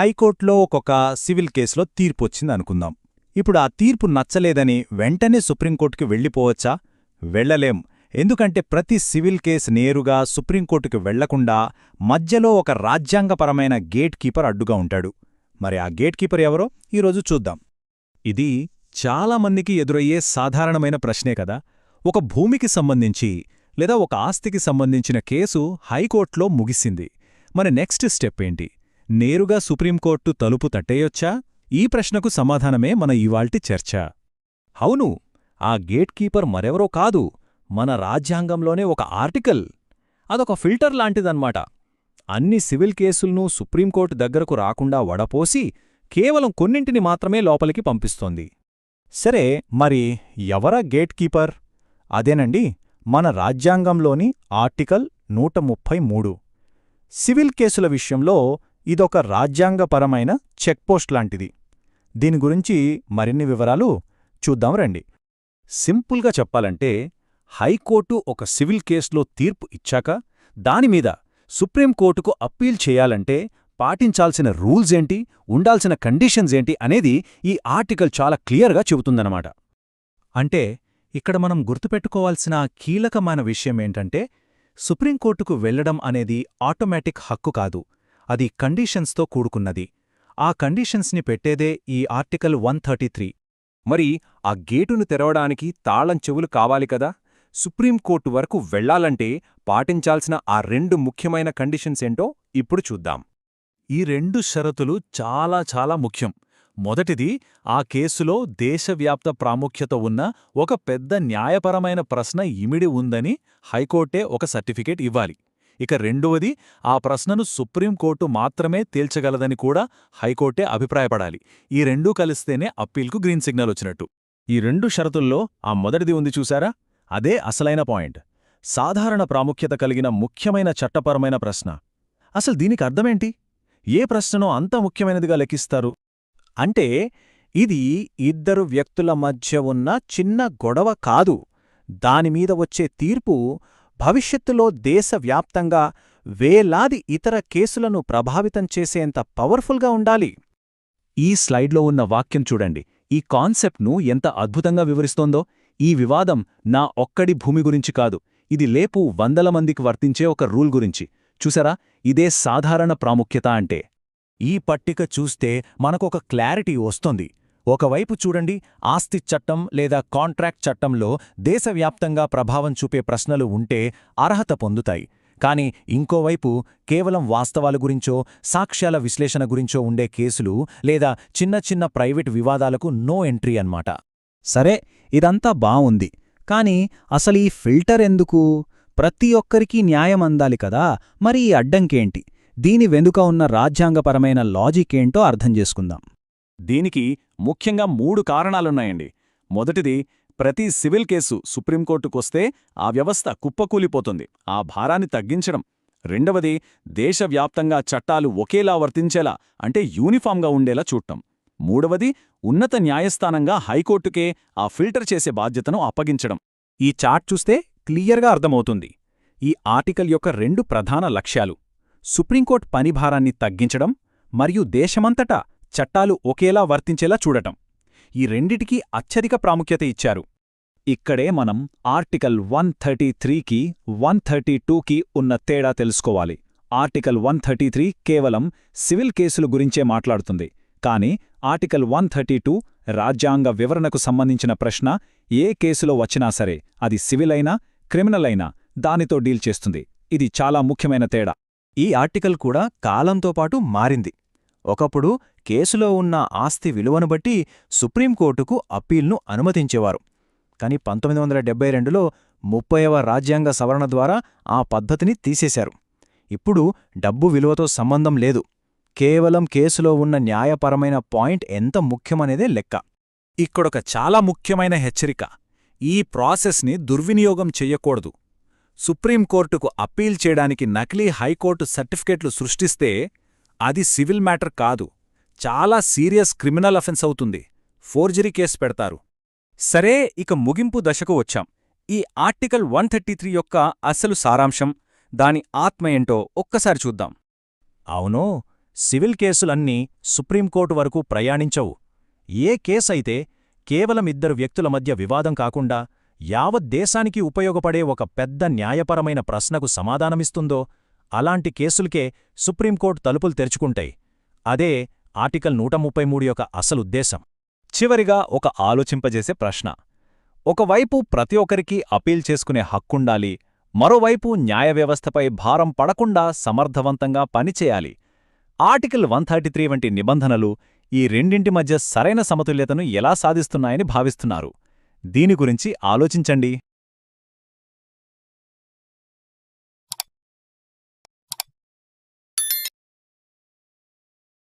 హైకోర్టులో ఒక్కొక్క సివిల్ కేసులో తీర్పొచ్చింది అనుకుందాం. ఇప్పుడు ఆ తీర్పు నచ్చలేదని వెంటనే సుప్రీంకోర్టుకి వెళ్ళిపోవచ్చా? వెళ్ళలేం. ఎందుకంటే ప్రతి సివిల్ కేసు నేరుగా సుప్రీంకోర్టుకి వెళ్ళకుండా మధ్యలో ఒక రాజ్యాంగపరమైన గేట్ కీపర్ అడ్డుగా ఉంటాడు. మరి ఆ గేట్ కీపర్ ఎవరో? ఈరోజు చూద్దాం. ఇది చాలామందికి ఎదురయ్యే సాధారణమైన ప్రశ్నే కదా. ఒక భూమికి సంబంధించి లేదా ఒక ఆస్తికి సంబంధించిన కేసు హైకోర్టులో ముగిసింది. మరి నెక్స్ట్ స్టెప్ ఏంటి? నేరుగా సుప్రీంకోర్టు తలుపు తట్టేయొచ్చా? ఈ ప్రశ్నకు సమాధానమే మన ఇవాల్టి చర్చ. అవును ఆ గేట్ కీపర్ మరెవరో కాదు మన రాజ్యాంగంలోనే ఒక ఆర్టికల్. అదొక ఫిల్టర్ లాంటిదన్నమాట అన్ని సివిల్ కేసుల్నూ సుప్రీంకోర్టు దగ్గరకు రాకుండా వడపోసి కేవలం కొన్నింటిని మాత్రమే లోపలికి పంపిస్తోంది. సరే మరి ఎవరా గేట్ కీపర్? అదేనండి మన రాజ్యాంగంలోని ఆర్టికల్ నూట ముప్పై మూడు. సివిల్ కేసుల విషయంలో ఇదొక రాజ్యాంగపరమైన చెక్పోస్ట్ లాంటిది. దీని గురించి మరిన్ని వివరాలు చూద్దాం రండి. సింపుల్గా చెప్పాలంటే హైకోర్టు ఒక సివిల్ కేసులో తీర్పు ఇచ్చాక దానిమీద సుప్రీంకోర్టుకు అప్పీల్ చేయాలంటే పాటించాల్సిన రూల్స్ ఏంటి ఉండాల్సిన కండిషన్స్ ఏంటి అనేది ఈ ఆర్టికల్ చాలా క్లియర్గా చెబుతుందన్నమాట. అంటే ఇక్కడ మనం గుర్తుపెట్టుకోవాల్సిన కీలకమైన విషయమేంటంటే సుప్రీంకోర్టుకు వెళ్ళడం అనేది ఆటోమేటిక్ హక్కు కాదు. అది కండీషన్స్తో కూడుకున్నది. ఆ కండీషన్స్ని పెట్టేదే ఈ ఆర్టికల్ వన్ మరి ఆ గేటును తెరవడానికి తాళం చెవులు కావాలి కదా? సుప్రీంకోర్టు వరకు వెళ్ళాలంటే పాటించాల్సిన ఆ రెండు ముఖ్యమైన కండిషన్స్ ఏంటో ఇప్పుడు చూద్దాం. ఈ రెండు షరతులు చాలా చాలా ముఖ్యం. మొదటిది ఆ కేసులో దేశవ్యాప్త ప్రాముఖ్యత ఉన్న ఒక పెద్ద న్యాయపరమైన ప్రశ్న ఇమిడి ఉందని హైకోర్టే ఒక సర్టిఫికేట్ ఇవ్వాలి. ఇక రెండవది ఆ ప్రశ్నను సుప్రీంకోర్టు మాత్రమే తేల్చగలదని కూడా హైకోర్టే అభిప్రాయపడాలి. ఈ రెండూ కలిస్తేనే అప్పీల్కు గ్రీన్ సిగ్నల్ వచ్చినట్టు. ఈ రెండు షరతుల్లో ఆ మొదటిది ఉంది చూసారా? అదే అసలైన పాయింట్. సాధారణ ప్రాముఖ్యత కలిగిన ముఖ్యమైన చట్టపరమైన ప్రశ్న. అసలు దీనికి అర్థమేంటి? ఏ ప్రశ్ననో అంత ముఖ్యమైనదిగా లెక్కిస్తారు? అంటే ఇది ఇద్దరు వ్యక్తుల మధ్య ఉన్న చిన్న గొడవ కాదు. దానిమీద వచ్చే తీర్పు భవిష్యత్తులో దేశవ్యాప్తంగా వేలాది ఇతర కేసులను ప్రభావితం చేసేంత పవర్ఫుల్గా ఉండాలి. ఈ స్లైడ్లో ఉన్న వాక్యం చూడండి. ఈ కాన్సెప్ట్ను ఎంత అద్భుతంగా వివరిస్తోందో. ఈ వివాదం నా ఒక్కడి భూమి గురించి కాదు. ఇది లేపు వందల మందికి వర్తించే ఒక రూల్ గురించి. చూసారా? ఇదే సాధారణ ప్రాముఖ్యత అంటే. ఈ పట్టిక చూస్తే మనకొక క్లారిటీ వస్తోంది. ఒకవైపు చూడండి ఆస్తి చట్టం లేదా కాంట్రాక్ట్ చట్టంలో దేశవ్యాప్తంగా ప్రభావం చూపే ప్రశ్నలు ఉంటే అర్హత పొందుతాయి. కాని ఇంకోవైపు కేవలం వాస్తవాల గురించో సాక్ష్యాల విశ్లేషణ గురించో ఉండే కేసులు లేదా చిన్న చిన్న ప్రైవేట్ వివాదాలకు నో ఎంట్రీ అన్నమాట. సరే ఇదంతా బావుంది. కాని అసలీ ఫిల్టర్ ఎందుకు? ప్రతి ఒక్కరికీ న్యాయం అందాలి కదా? మరి ఈ అడ్డంకేంటి? దీని వెనుక ఉన్న రాజ్యాంగపరమైన లాజికేంటో అర్థం చేసుకుందాం. దీనికి ముఖ్యంగా మూడు కారణాలున్నాయండి. మొదటిది ప్రతి సివిల్ కేసు సుప్రీంకోర్టుకొస్తే ఆ వ్యవస్థ కుప్పకూలిపోతుంది ఆ భారాన్ని తగ్గించడం. రెండవది దేశవ్యాప్తంగా చట్టాలు ఒకేలా వర్తించేలా అంటే యూనిఫామ్గా ఉండేలా చూడటం. మూడవది ఉన్నత న్యాయస్థానంగా హైకోర్టుకే ఆ ఫిల్టర్ చేసే బాధ్యతను అప్పగించడం. ఈ చార్ట్ చూస్తే క్లియర్గా అర్థమవుతుంది. ఈ ఆర్టికల్ యొక్క రెండు ప్రధాన లక్ష్యాలు సుప్రీంకోర్టు పనిభారాన్ని తగ్గించడం మరియు దేశమంతటా చట్టాలు ఒకేలా వర్తించేలా చూడటం. ఈ రెండిటికీ అత్యధిక ప్రాముఖ్యత ఇచ్చారు. ఇక్కడే మనం ఆర్టికల్ వన్ థర్టీ త్రీకి వన్ థర్టీ టూకి ఉన్న తేడా తెలుసుకోవాలి. ఆర్టికల్ వన్ థర్టీ త్రీ కేవలం సివిల్ కేసులు గురించే మాట్లాడుతుంది. కాని ఆర్టికల్ వన్ థర్టీ టూ రాజ్యాంగ వివరణకు సంబంధించిన ప్రశ్న ఏ కేసులో వచ్చినా సరే అది సివిల్ అయినా క్రిమినల్ అయినా దానితో డీల్ చేస్తుంది. ఇది చాలా ముఖ్యమైన తేడా. ఈ ఆర్టికల్ కూడా కాలంతో పాటు మారింది. ఒకప్పుడు కేసులో ఉన్న ఆస్తి విలువను బట్టి సుప్రీంకోర్టుకు అప్పీల్ను అనుమతించేవారు. కాని పంతొమ్మిది వందల డెబ్బై రెండులో ముప్పైవ రాజ్యాంగ సవరణ ద్వారా ఆ పద్ధతిని తీసేశారు. ఇప్పుడు డబ్బు విలువతో సంబంధం లేదు. కేవలం కేసులో ఉన్న న్యాయపరమైన పాయింట్ ఎంత ముఖ్యమనేదే లెక్క. ఇక్కడొక చాలా ముఖ్యమైన హెచ్చరిక. ఈ ప్రాసెస్ని దుర్వినియోగం చెయ్యకూడదు సుప్రీంకోర్టుకు అప్పీల్ చేయడానికి నకిలీ హైకోర్టు సర్టిఫికెట్లు సృష్టిస్తే అది సివిల్ మ్యాటర్ కాదు. చాలా సీరియస్ క్రిమినల్ అఫెన్స్ అవుతుంది. ఫోర్జరీ కేసు పెడతారు. సరే ఇక ముగింపు దశకు వచ్చాం. ఈ ఆర్టికల్ వన్ యొక్క అసలు సారాంశం దాని ఆత్మ ఏంటో ఒక్కసారి చూద్దాం. అవునో సివిల్ కేసులన్నీ సుప్రీంకోర్టు వరకు ప్రయాణించవు. ఏ కేసైతే కేవలం ఇద్దరు వ్యక్తుల మధ్య వివాదం కాకుండా యావత్ దేశానికి ఉపయోగపడే ఒక పెద్ద న్యాయపరమైన ప్రశ్నకు సమాధానమిస్తుందో అలాంటి కేసులకే సుప్రీంకోర్టు తలుపులు తెరుచుకుంటాయి. అదే ఆర్టికల్ నూట ముప్పై మూడు యొక్క అసలుద్దేశం చివరిగా ఒక ఆలోచింపజేసే ప్రశ్న. ఒకవైపు ప్రతి ఒక్కరికి అపీల్ చేసుకునే హక్కుండాలి మరోవైపు న్యాయ వ్యవస్థపై భారం పడకుండా సమర్థవంతంగా పనిచేయాలి. ఆర్టికల్ వన్ వంటి నిబంధనలు ఈ రెండింటి మధ్య సరైన సమతుల్యతను ఎలా సాధిస్తున్నాయని భావిస్తున్నారు? దీని గురించి ఆలోచించండి.